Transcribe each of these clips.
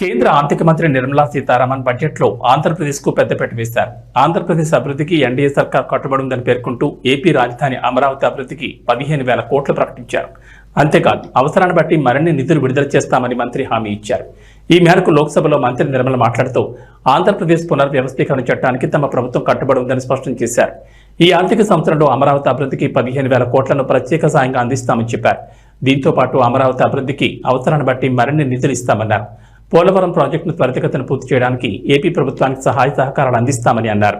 కేంద్ర ఆర్థిక మంత్రి నిర్మలా సీతారామన్ బడ్జెట్లో ఆంధ్రప్రదేశ్కు పెద్దపీట వేశారు. ఆంధ్రప్రదేశ్ అభివృద్ధికి ఎన్డీఏ సర్కార్ కట్టుబడి ఉందని పేర్కొంటూ ఏపీ రాజధాని అమరావతి అభివృద్ధికి పదిహేను వేల కోట్లు ప్రకటించారు. అంతేకాదు అవసరాన్ని బట్టి మరిన్ని నిధులు విడుదల చేస్తామని మంత్రి హామీ ఇచ్చారు. ఈ మేరకు లోక్సభలో మంత్రి నిర్మల మాట్లాడుతూ ఆంధ్రప్రదేశ్ పునర్వ్యవస్థీకరణ చట్టానికి తమ ప్రభుత్వం కట్టుబడి ఉందని స్పష్టం చేశారు. ఈ ఆర్థిక సంవత్సరంలో అమరావతి అభివృద్ధికి పదిహేను వేల కోట్లను ప్రత్యేక సాయంగా అందిస్తామని చెప్పారు. దీంతో పాటు అమరావతి అభివృద్ధికి అవసరాన్ని బట్టి మరిన్ని నిధులు ఇస్తామన్నారు. పోలవరం ప్రాజెక్టును త్వరితగతిన పూర్తి చేయడానికి ఏపీ ప్రభుత్వానికి సహాయ సహకారాలు అందిస్తామని అన్నారు.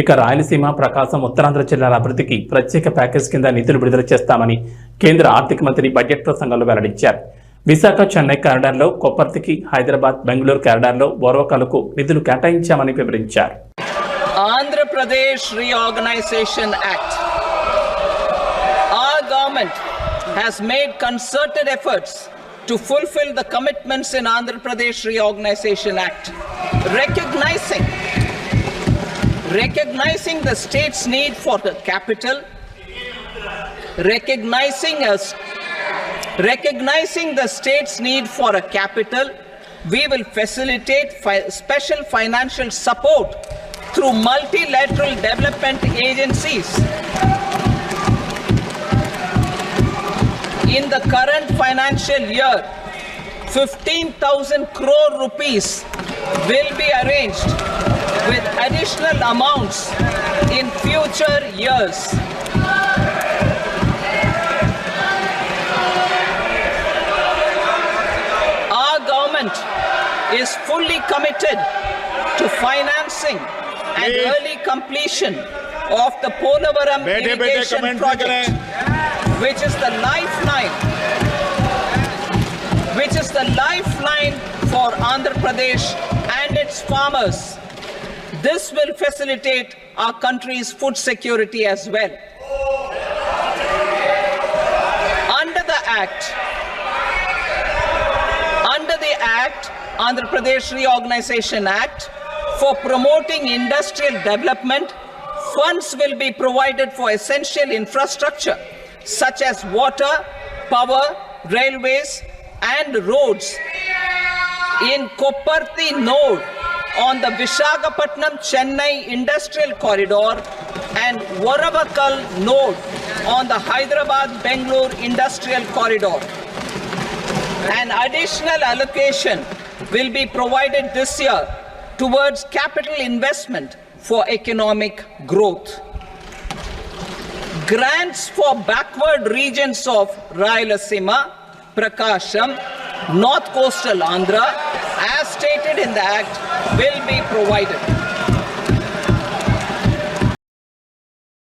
ఇక రాయలసీమ ప్రకాశం ఉత్తరాంధ్ర జిల్లాల అభివృద్ధికి ప్రత్యేక ప్యాకేజ్ కింద నిధులు విడుదల చేస్తామని కేంద్ర ఆర్థిక మంత్రి బడ్జెట్ ప్రసంగంలో వెల్లడించారు. విశాఖ చెన్నై కారిడార్లో కొప్పర్తికి హైదరాబాద్ బెంగళూరు కారిడార్లో బోర్వకాలకు నిధులు కేటాయించామని వివరించారు. Andhra Pradesh reorganisation act. Our government has made concerted efforts to fulfill the commitments in Andhra Pradesh Reorganization Act, recognizing recognizing the state's need for the capital, recognizing us recognizing the state's need for a capital, we will facilitate fi- special financial support through multilateral development agencies. in the current financial year, 15,000 crore rupees will be arranged with additional amounts in future years. Our government is fully committed to financing and early completion of the Polavaram irrigation project which is the lifeline, which is the lifeline for Andhra Pradesh and its farmers. This will facilitate our country's food security as well. Under the Act, under the Act, Andhra Pradesh Reorganization Act, for promoting industrial development, funds will be provided for essential infrastructure such as water, power, railways, and roads. In Koparthi node on the Vishakhapatnam Chennai Industrial Corridor and Varavakal node on the Hyderabad Bangalore Industrial Corridor. An additional allocation will be provided this year towards capital investment for economic growth. Grants for backward regions of Rayalaseema, Prakasham, North Coastal Andhra, as stated in the Act, will be provided.